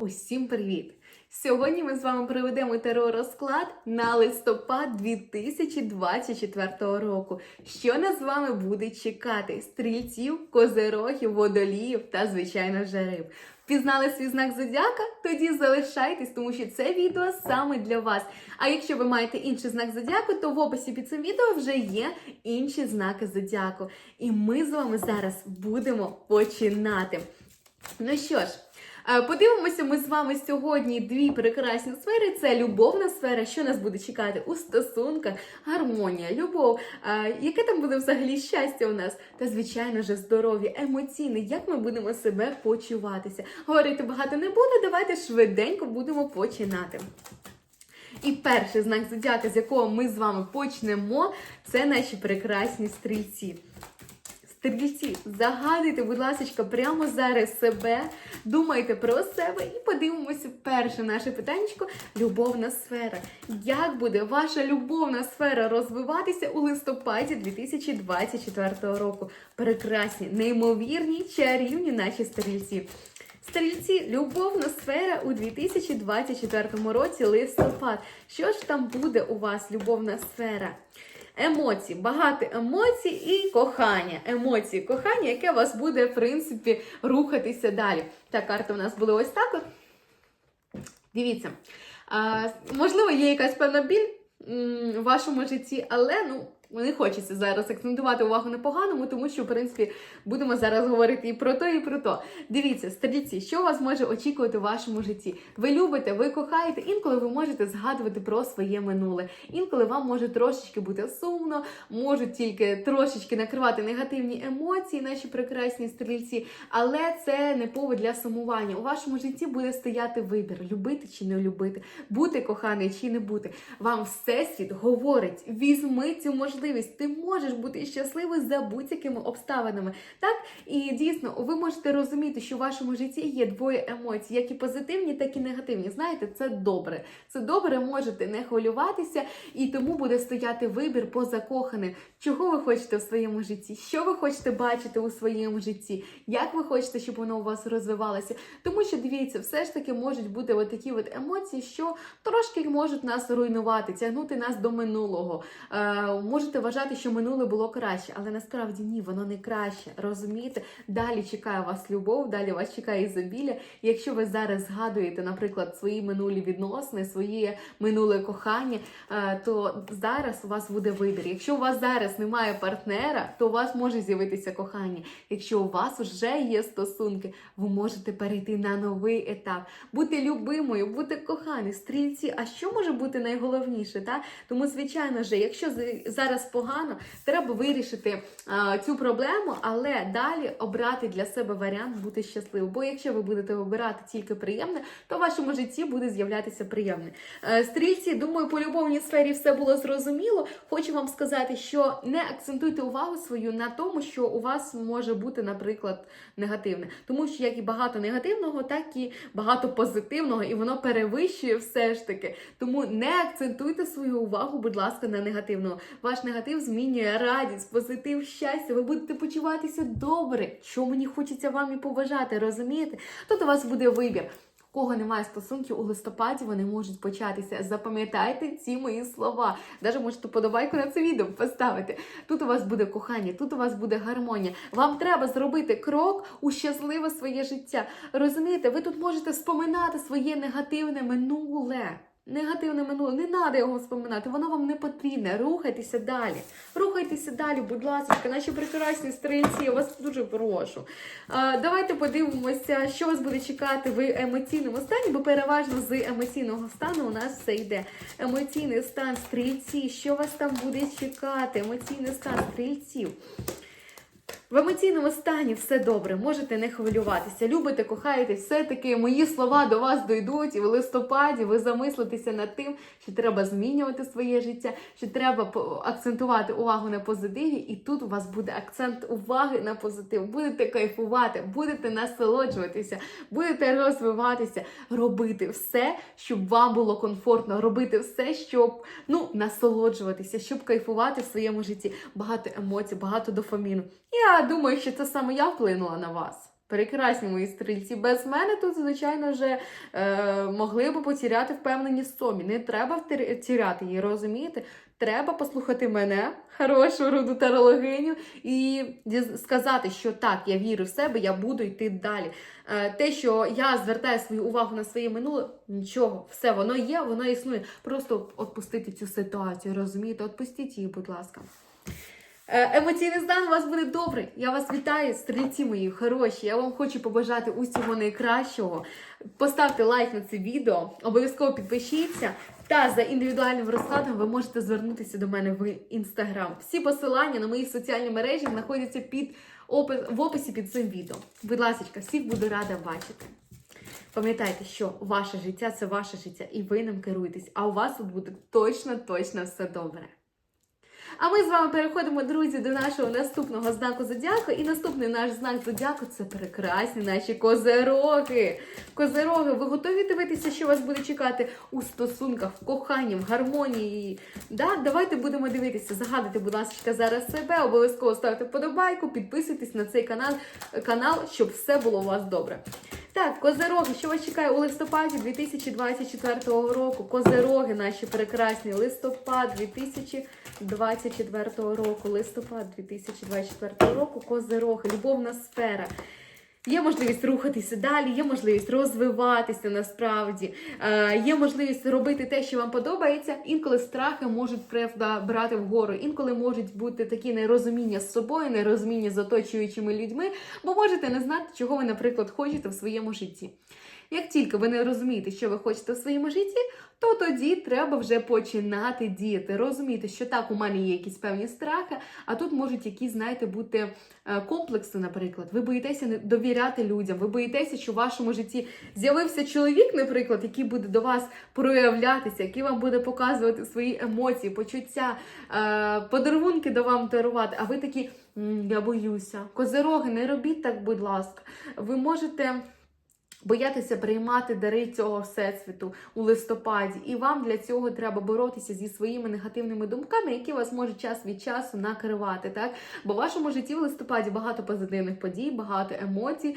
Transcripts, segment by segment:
Усім привіт! Сьогодні ми з вами проведемо терор-розклад на листопад 2024 року. Що нас з вами буде чекати? Стрільців, козерогів, водоліїв та, звичайно, ж риб. Впізнали свій знак зодіака? Тоді залишайтесь, тому що це відео саме для вас. А якщо ви маєте інший знак зодіаку, то в описі під цим відео вже є інші знаки зодіаку. І ми з вами зараз будемо починати. Ну що ж. Е, Подивимося ми з вами сьогодні дві прекрасні сфери. Це любовна сфера, що нас буде чекати у стосунках, гармонія, любов, е, яке там буде взагалі щастя у нас, та звичайно ж здоров'я, емоційне, як ми будемо себе почуватися. Говорити багато не буду, давайте швиденько будемо починати. І перший знак зодіака, з якого ми з вами почнемо, це наші прекрасні стрільці. Стрільці, загадуйте, будь ласка, прямо зараз себе, думайте про себе і подивимося перше наше питаннячко любовна сфера. Як буде ваша любовна сфера розвиватися у листопаді 2024 року? Прекрасні, неймовірні, чарівні наші стрільці. Стрільці, любовна сфера у 2024 році листопад. Що ж там буде у вас, любовна сфера? Емоції, багато емоцій і кохання. Емоції, кохання, яке вас буде, в принципі, рухатися далі. Та карта у нас була ось так. от. Дивіться, а, можливо, є якась певна біль в вашому житті, але ну. Не хочеться зараз акцентувати увагу на поганому, тому що, в принципі, будемо зараз говорити і про то, і про то. Дивіться, стрільці, що вас може очікувати в вашому житті? Ви любите, ви кохаєте, інколи ви можете згадувати про своє минуле. Інколи вам може трошечки бути сумно, можуть тільки трошечки накривати негативні емоції, наші прекрасні стрільці, але це не повод для сумування. У вашому житті буде стояти вибір: любити чи не любити, бути коханий чи не бути. Вам всесвіт говорить: візьми цю можливість. Ти можеш бути щасливий за будь-якими обставинами. Так і дійсно, ви можете розуміти, що в вашому житті є двоє емоцій, як і позитивні, так і негативні. Знаєте, це добре. Це добре, можете не хвилюватися, і тому буде стояти вибір по закоханим. Чого ви хочете в своєму житті? Що ви хочете бачити у своєму житті? Як ви хочете, щоб воно у вас розвивалося? Тому що дивіться, все ж таки можуть бути от такі от емоції, що трошки можуть нас руйнувати, тягнути нас до минулого. Е, можете вважати, що минуле було краще, але насправді ні, воно не краще. Розумієте? Далі чекає вас любов, далі вас чекає ізобілля. Якщо ви зараз згадуєте, наприклад, свої минулі відносини, своє минуле кохання, е, то зараз у вас буде вибір. Якщо у вас зараз немає партнера, то у вас може з'явитися кохання. Якщо у вас вже є стосунки, ви можете перейти на новий етап, бути любимою, бути коханою, стрільці. А що може бути найголовніше? Та? Тому, звичайно ж, якщо з- зараз погано, треба вирішити а, цю проблему, але далі обрати для себе варіант бути щасливим. Бо якщо ви будете обирати тільки приємне, то в вашому житті буде з'являтися приємне. Е, Стрільці, думаю, по любовній сфері все було зрозуміло. Хочу вам сказати, що не акцентуйте увагу свою на тому, що у вас може бути, наприклад, негативне. Тому що як і багато негативного, так і багато позитивного, і воно перевищує все ж таки. Тому не акцентуйте свою увагу, будь ласка, на негативного. Ваш негатив змінює радість, позитив, щастя. Ви будете почуватися добре. Що мені хочеться вам і побажати, розумієте? Тут у вас буде вибір. Кого немає стосунків у листопаді, вони можуть початися. Запам'ятайте ці мої слова. Даже можете подобайку на це відео поставити. Тут у вас буде кохання, тут у вас буде гармонія. Вам треба зробити крок у щасливе своє життя. Розумієте, ви тут можете споминати своє негативне минуле. Негативне минуле, не треба його споминати, воно вам не потрібне. Рухайтеся далі. Рухайтеся далі, будь ласка, наші прекрасні стрільці, я вас дуже прошу. А, давайте подивимося, що вас буде чекати в емоційному стані, бо переважно з емоційного стану у нас все йде. Емоційний стан стрільці, що вас там буде чекати? Емоційний стан стрільців. В емоційному стані все добре, можете не хвилюватися. Любите, кохаєте, все-таки мої слова до вас дойдуть, і в листопаді ви замислитеся над тим, що треба змінювати своє життя, що треба акцентувати увагу на позитиві, і тут у вас буде акцент уваги на позитив. Будете кайфувати, будете насолоджуватися, будете розвиватися, робити все, щоб вам було комфортно, робити все, щоб ну насолоджуватися, щоб кайфувати в своєму житті. Багато емоцій, багато дофаміну. Я думаю, що це саме я вплинула на вас. Прекрасні мої стрільці. Без мене тут, звичайно, вже е, могли б потеряти впевненість в. Не треба втер- тіряти її, розумієте? Треба послухати мене, хорошу руду тарологиню, і сказати, що так, я вірю в себе, я буду йти далі. Е, те, що я звертаю свою увагу на своє минуле, нічого, все воно є, воно існує. Просто відпустити цю ситуацію, розумієте? Отпустіть її, будь ласка. Е, Емоційний стан у вас буде добрий. Я вас вітаю, стрільці мої хороші. Я вам хочу побажати усього найкращого. Поставте лайк на це відео, обов'язково підпишіться. Та за індивідуальним розкладом ви можете звернутися до мене в інстаграм. Всі посилання на мої соціальні мережі знаходяться під опис в описі під цим відео. Будь ласка, всіх буду рада бачити. Пам'ятайте, що ваше життя це ваше життя, і ви ним керуєтесь, а у вас тут буде точно, точно все добре. А ми з вами переходимо, друзі, до нашого наступного знаку зодіаку. І наступний наш знак зодіаку це прекрасні наші козероги. Козероги, ви готові дивитися, що вас буде чекати у стосунках, в коханні, в гармонії? Да? Давайте будемо дивитися. Загадуйте, будь ласка, зараз себе. Обов'язково ставте вподобайку, підписуйтесь на цей канал, канал, щоб все було у вас добре. Так, козероги, що вас чекає у листопаді 2024 року? Козероги наші прекрасні. Листопад 2024 року. Листопад 2024 року. Козероги, любовна сфера. Є можливість рухатися далі, є можливість розвиватися насправді, е, є можливість робити те, що вам подобається. Інколи страхи можуть правда брати вгору, інколи можуть бути такі нерозуміння з собою, нерозуміння з оточуючими людьми, бо можете не знати, чого ви, наприклад, хочете в своєму житті. Як тільки ви не розумієте, що ви хочете в своєму житті, то тоді треба вже починати діяти. Розуміти, що так, у мене є якісь певні страхи, а тут можуть якісь, знаєте, бути е, комплекси, наприклад. Ви боїтеся не довіряти людям, ви боїтеся, що в вашому житті з'явився чоловік, наприклад, який буде до вас проявлятися, який вам буде показувати свої емоції, почуття, е, подарунки до вам дарувати. А ви такі, я боюся. Козероги, не робіть так, будь ласка. Ви можете. Боятися приймати дари цього всесвіту у листопаді, і вам для цього треба боротися зі своїми негативними думками, які вас можуть час від часу накривати. Так, бо в вашому житті в листопаді багато позитивних подій, багато емоцій.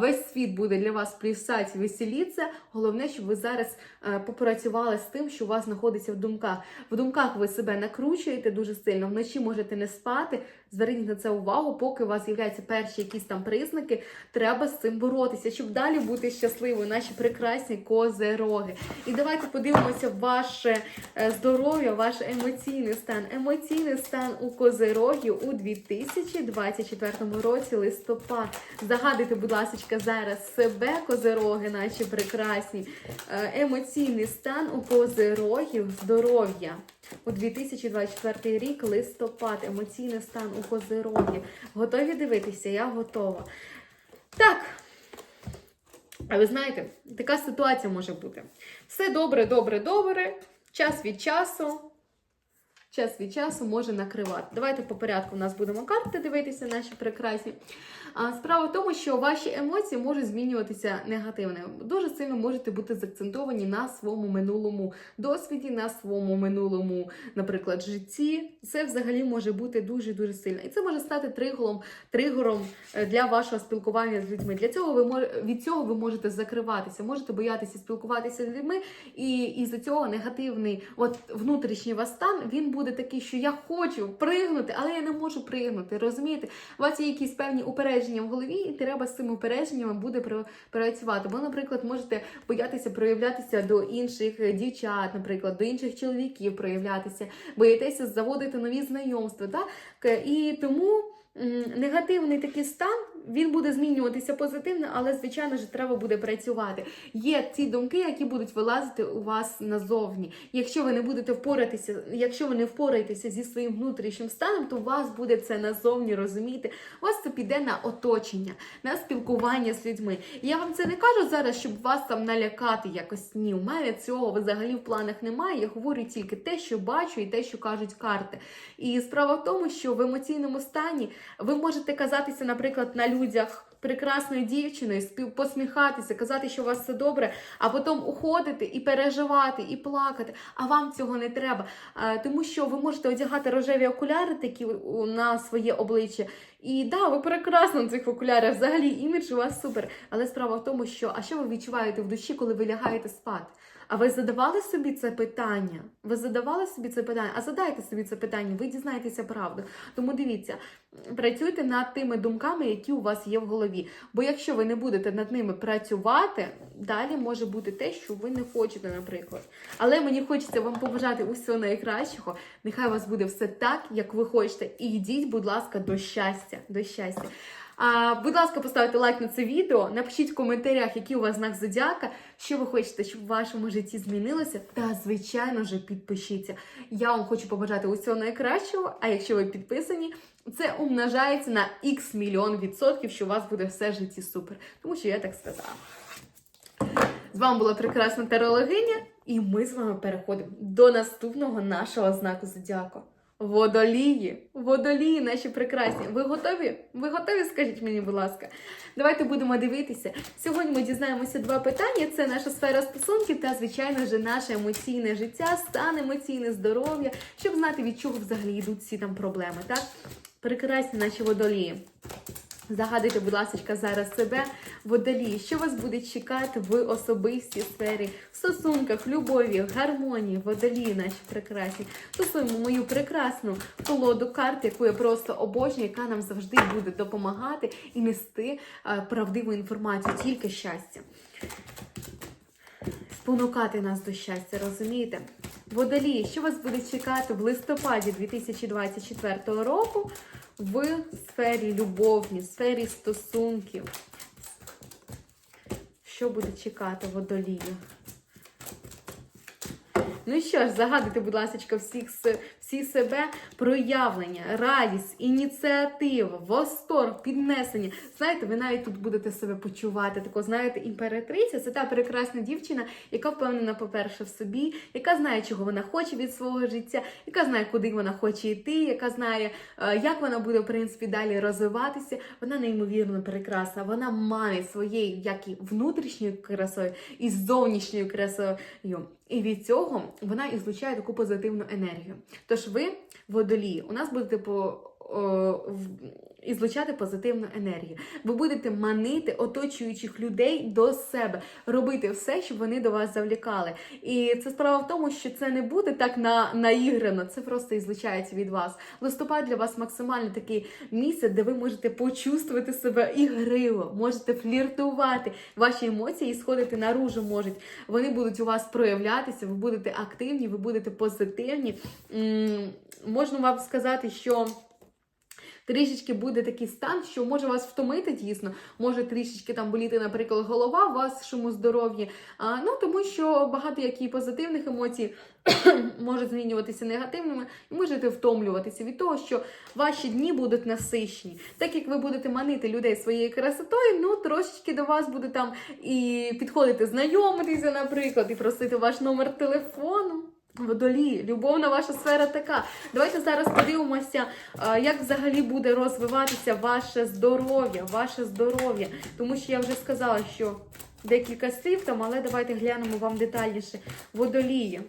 Весь світ буде для вас плясати, веселіться. Головне, щоб ви зараз е, попрацювали з тим, що у вас знаходиться в думках. В думках ви себе накручуєте дуже сильно. Вночі можете не спати. Зверніть на це увагу, поки у вас з'являються перші якісь там признаки. Треба з цим боротися, щоб далі бути щасливою, наші прекрасні козероги. І давайте подивимося ваше е, здоров'я, ваш емоційний стан. Емоційний стан у козерогів у 2024 році листопад. Загадуйте, будь ласка, зараз себе, козероги, наші прекрасні. Е, Емоційний стан у козерогів, здоров'я. У 2024 рік листопад, емоційний стан у козерогів. Готові дивитися? Я готова. Так. А ви знаєте, така ситуація може бути. Все добре, добре, добре. Час від часу. Час від часу може накривати. Давайте по порядку у нас будемо карти дивитися, наші прекрасні. Справа в тому, що ваші емоції можуть змінюватися негативно. Дуже сильно можете бути заакцентовані на своєму минулому досвіді, на своєму минулому, наприклад, житті. Це взагалі може бути дуже дуже сильно. І це може стати тригером, тригером е, для вашого спілкування з людьми. Для цього ви від цього ви можете закриватися, можете боятися спілкуватися з людьми, і із-за цього негативний, от внутрішній вас стан, він буде такий, що я хочу пригнути, але я не можу пригнути. Розумієте? У вас є якісь певні упередження в голові, і треба з цими упередженнями буде пра- працювати. Бо, наприклад, можете боятися проявлятися до інших е, дівчат, наприклад, до інших чоловіків проявлятися, боїтеся заводити нові знайомства. Так? І тому. Негативний такий стан він буде змінюватися позитивно, але звичайно ж треба буде працювати. Є ці думки, які будуть вилазити у вас назовні. Якщо ви не будете впоратися, якщо ви не впораєтеся зі своїм внутрішнім станом, то у вас буде це назовні розумієте. У вас це піде на оточення, на спілкування з людьми. Я вам це не кажу зараз, щоб вас там налякати якось. Ні, у мене цього взагалі в планах немає. Я говорю тільки те, що бачу, і те, що кажуть карти. І справа в тому, що в емоційному стані ви можете казатися, наприклад, на людях. Прекрасною дівчиною, посміхатися, казати, що у вас все добре, а потім уходити і переживати, і плакати. А вам цього не треба. Тому що ви можете одягати рожеві окуляри такі на своє обличчя, І да, ви прекрасно в цих окулярах. Взагалі імідж у вас супер. Але справа в тому, що а що ви відчуваєте в душі, коли ви лягаєте спати? А ви задавали собі це питання? Ви задавали собі це питання? А задайте собі це питання, ви дізнаєтеся правду. Тому дивіться, працюйте над тими думками, які у вас є в голові. Бо якщо ви не будете над ними працювати, далі може бути те, що ви не хочете, наприклад. Але мені хочеться вам побажати усього найкращого. Нехай у вас буде все так, як ви хочете. І йдіть, будь ласка, до щастя. До щастя. А, будь ласка, поставте лайк на це відео, напишіть в коментарях, який у вас знак зодіака, що ви хочете, щоб в вашому житті змінилося. Та, звичайно ж, підпишіться. Я вам хочу побажати усього найкращого. А якщо ви підписані, це умножається на x мільйон відсотків, що у вас буде все в житті супер. Тому що я так сказала. З вами була прекрасна тарологиня, і ми з вами переходимо до наступного нашого знаку зодіаку. Водолії, водолії наші прекрасні. Ви готові? Ви готові? Скажіть мені, будь ласка. Давайте будемо дивитися. Сьогодні ми дізнаємося два питання: це наша сфера стосунків та, звичайно ж, наше емоційне життя, стан емоційне здоров'я, щоб знати, від чого взагалі йдуть ці там проблеми. Так? Прекрасні наші водолії. Загадуйте, будь ласка, зараз себе водолії, що вас буде чекати в особистій сфері, в стосунках, любові, гармонії, водолії наші прекрасні. Стосуємо мою прекрасну колоду карт, яку я просто обожнюю, яка нам завжди буде допомагати і нести е, правдиву інформацію, тільки щастя. Спонукати нас до щастя, розумієте? Водолії, що вас буде чекати в листопаді 2024 року в сфері любовні, сфері стосунків? Що буде чекати водолію? Ну що ж, загадуйте, будь ласка, всіх, всі себе проявлення, радість, ініціатива, восторг, піднесення. Знаєте, ви навіть тут будете себе почувати. Тако, знаєте, імператриця це та прекрасна дівчина, яка впевнена, по-перше, в собі, яка знає, чого вона хоче від свого життя, яка знає, куди вона хоче йти, яка знає, е, як вона буде, в принципі, далі розвиватися. Вона неймовірно прекрасна. Вона має своєю, як і внутрішньою красою, і зовнішньою красою. І від цього вона ізлучає таку позитивну енергію. Тож ви, водолії, у нас будете по. О, в- Ізлучати позитивну енергію. Ви будете манити оточуючих людей до себе, робити все, щоб вони до вас завлікали. І це справа в тому, що це не буде так на, наіграно, це просто ізлучається від вас. Листопад для вас максимально такий місце, де ви можете почувствувати себе ігриво, можете фліртувати. Ваші емоції сходити наружу можуть. Вони будуть у вас проявлятися, ви будете активні, ви будете позитивні. М, Можна вам сказати, що. Трішечки буде такий стан, що може вас втомити дійсно, може трішечки там боліти, наприклад, голова в вашому здоров'ї. Ну тому що багато як і позитивних емоцій можуть змінюватися негативними, і можете втомлюватися від того, що ваші дні будуть насичені. Так як ви будете манити людей своєю красотою, ну трошечки до вас буде там і підходити знайомитися, наприклад, і просити ваш номер телефону. Водолії, любовна ваша сфера така. Давайте зараз подивимося, як взагалі буде розвиватися ваше здоров'я, ваше здоров'я. Тому що я вже сказала, що декілька слів там, але давайте глянемо вам детальніше. Водолії.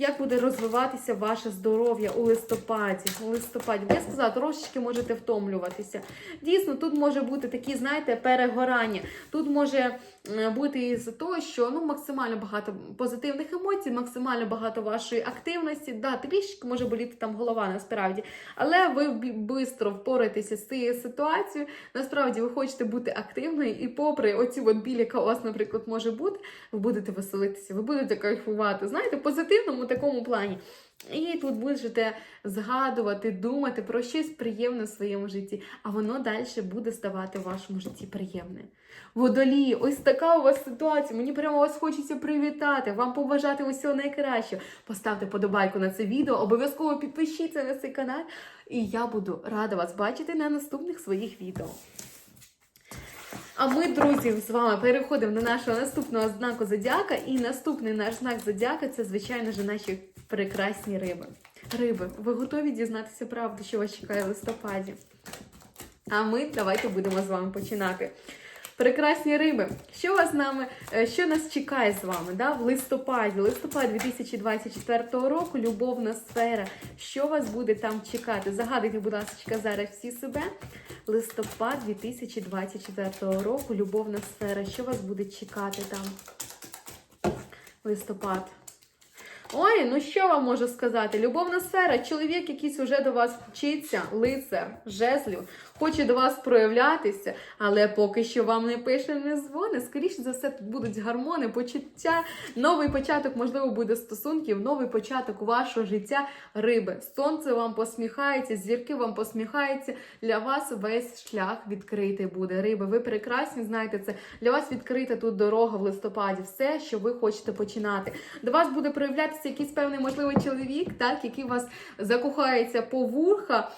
Як буде розвиватися ваше здоров'я у листопаді? У листопаді, я сказала, трошечки можете втомлюватися. Дійсно, тут може бути такі, знаєте, перегорання. Тут може е, бути із того, що ну максимально багато позитивних емоцій, максимально багато вашої активності. Да, трішки може боліти там голова насправді, але ви швидко впораєтеся з цією ситуацією. Насправді ви хочете бути активною, і попри оцю от біль, яка у вас, наприклад, може бути, ви будете веселитися, ви будете кайфувати. Знаєте, позитивному такому плані. І тут будете згадувати, думати про щось приємне в своєму житті, а воно далі буде ставати в вашому житті приємне. Водолії, ось така у вас ситуація. Мені прямо вас хочеться привітати, вам побажати усього найкращого. Поставте подобайку на це відео, обов'язково підпишіться на цей канал, і я буду рада вас бачити на наступних своїх відео. А ми, друзі, з вами переходимо до нашого наступного знаку зодіака. І наступний наш знак зодіака це, звичайно ж, наші прекрасні риби. Риби, ви готові дізнатися правду, що вас чекає в листопаді? А ми давайте будемо з вами починати. Прекрасні риби. Що вас нами, е, що нас чекає з вами? Да? В листопаді, листопад 2024 року, любовна сфера. Що вас буде там чекати? Загадуйте, будь ласка, зараз всі себе. Листопад 2024 року, любовна сфера. Що вас буде чекати там? Листопад. Ой, ну що вам можу сказати? Любовна сфера, чоловік якийсь уже до вас вчиться, лицар, жезлів, хоче до вас проявлятися, але поки що вам не пише, не дзвонить. Скоріше за все, тут будуть гармони, почуття, новий початок, можливо, буде стосунків, новий початок вашого життя, риби. Сонце вам посміхається, зірки вам посміхаються. Для вас весь шлях відкритий буде. Риби, ви прекрасні, знаєте це. Для вас відкрита тут дорога в листопаді. Все, що ви хочете починати. До вас буде проявлятися якийсь певний можливий чоловік, так, який вас закохається по вуха,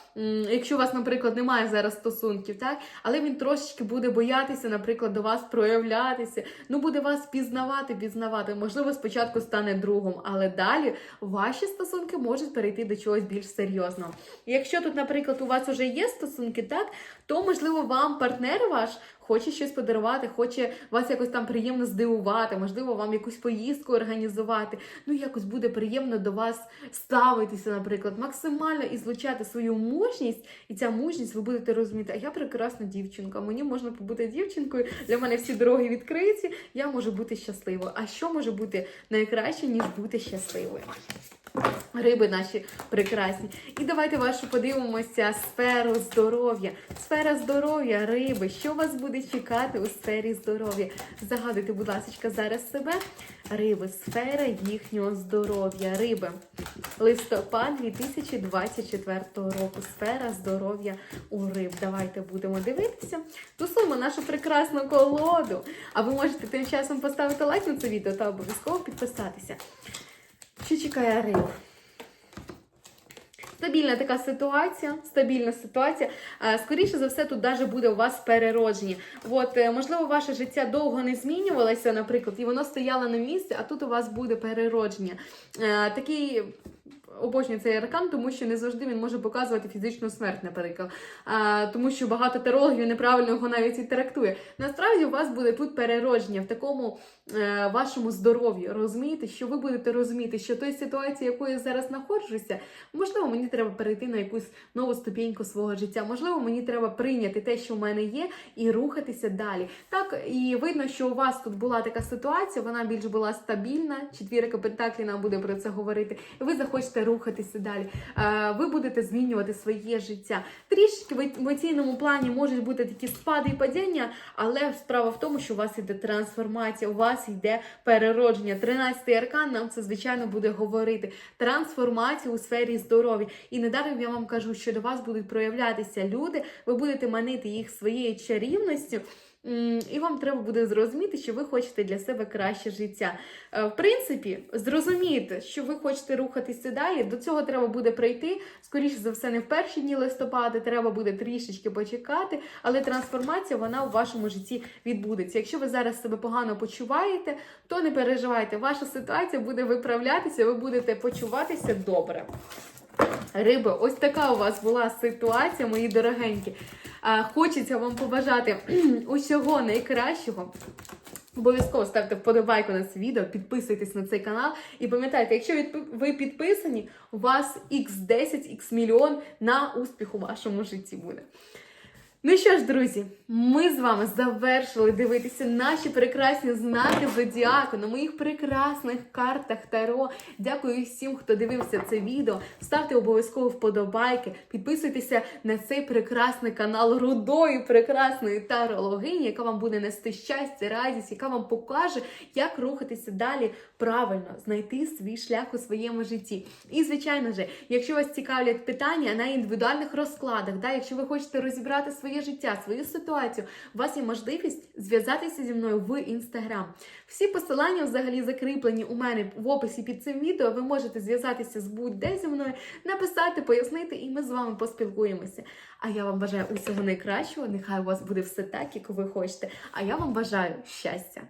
якщо у вас, наприклад, немає зараз стосунків, так, але він трошечки буде боятися, наприклад, до вас проявлятися. Ну, буде вас пізнавати, пізнавати. Можливо, спочатку стане другом, але далі ваші стосунки можуть перейти до чогось більш серйозного. Якщо тут, наприклад, у вас вже є стосунки, так, то можливо вам партнер ваш хоче щось подарувати, хоче вас якось там приємно здивувати, можливо, вам якусь поїздку організувати. Ну, якось буде приємно до вас ставитися, наприклад, максимально і злучати свою мужність, і ця мужність ви будете розуміти, а я прекрасна дівчинка, мені можна побути дівчинкою, для мене всі дороги відкриті, я можу бути щасливою. А що може бути найкраще, ніж бути щасливою? Риби наші прекрасні. І давайте вашу подивимося сферу здоров'я. Сфера здоров'я, риби. Що вас буде чекати у сфері здоров'я? Загадуйте, будь ласка, зараз себе. Риби, сфера їхнього здоров'я. Риби. Листопад 2024 року. Сфера здоров'я у риб. Давайте будемо дивитися. Тусуємо нашу прекрасну колоду. А ви можете тим часом поставити лайк на це відео та обов'язково підписатися. Що чекає риб? Стабільна така ситуація, стабільна ситуація. Е, Скоріше за все, тут навіть буде у вас переродження. От, е, можливо, ваше життя довго не змінювалося, наприклад, і воно стояло на місці, а тут у вас буде переродження. Е, Такий обожнюю цей аркан, тому що не завжди він може показувати фізичну смерть, наприклад. А, тому що багато тарологів неправильно його навіть і трактує. Насправді у вас буде тут переродження в такому е, вашому здоров'ї. Розумієте, що ви будете розуміти, що той ситуації, якою я зараз знаходжуся, можливо, мені треба перейти на якусь нову ступіньку свого життя. Можливо, мені треба прийняти те, що в мене є, і рухатися далі. Так, і видно, що у вас тут була така ситуація, вона більш була стабільна. Четвірка Пентаклі нам буде про це говорити. І ви захочете рухатися далі. Е, Ви будете змінювати своє життя. Трішки в емоційному плані можуть бути такі спади і падіння, але справа в тому, що у вас йде трансформація, у вас йде переродження. 13-й аркан нам це звичайно буде говорити. Трансформація у сфері здоров'я. І недаром я вам кажу, що до вас будуть проявлятися люди, ви будете манити їх своєю чарівністю. І вам треба буде зрозуміти, що ви хочете для себе краще життя. Е, В принципі, зрозумієте, що ви хочете рухатися далі. До цього треба буде прийти. Скоріше за все, не в перші дні листопада, треба буде трішечки почекати, але трансформація вона у вашому житті відбудеться. Якщо ви зараз себе погано почуваєте, то не переживайте. Ваша ситуація буде виправлятися, ви будете почуватися добре. Риби, ось така у вас була ситуація, мої дорогенькі. Хочеться вам побажати усього найкращого. Обов'язково ставте вподобайку на це відео, підписуйтесь на цей канал. І пам'ятайте, якщо ви підписані, у вас x10, x мільйон на успіх у вашому житті буде. Ну що ж, друзі, ми з вами завершили дивитися наші прекрасні знаки зодіаку на моїх прекрасних картах Таро. Дякую всім, хто дивився це відео. Ставте обов'язково вподобайки, підписуйтеся на цей прекрасний канал рудої, прекрасної тарологині, яка вам буде нести щастя, радість, яка вам покаже, як рухатися далі правильно, знайти свій шлях у своєму житті. І, звичайно ж, якщо вас цікавлять питання на індивідуальних розкладах, да, якщо ви хочете розібрати своє життя, свою ситуацію, у вас є можливість зв'язатися зі мною в інстаграм. Всі посилання взагалі закріплені у мене в описі під цим відео. Ви можете зв'язатися з будь-де зі мною, написати, пояснити, і ми з вами поспілкуємося. А я вам бажаю усього найкращого. Нехай у вас буде все так, як ви хочете. А я вам бажаю щастя.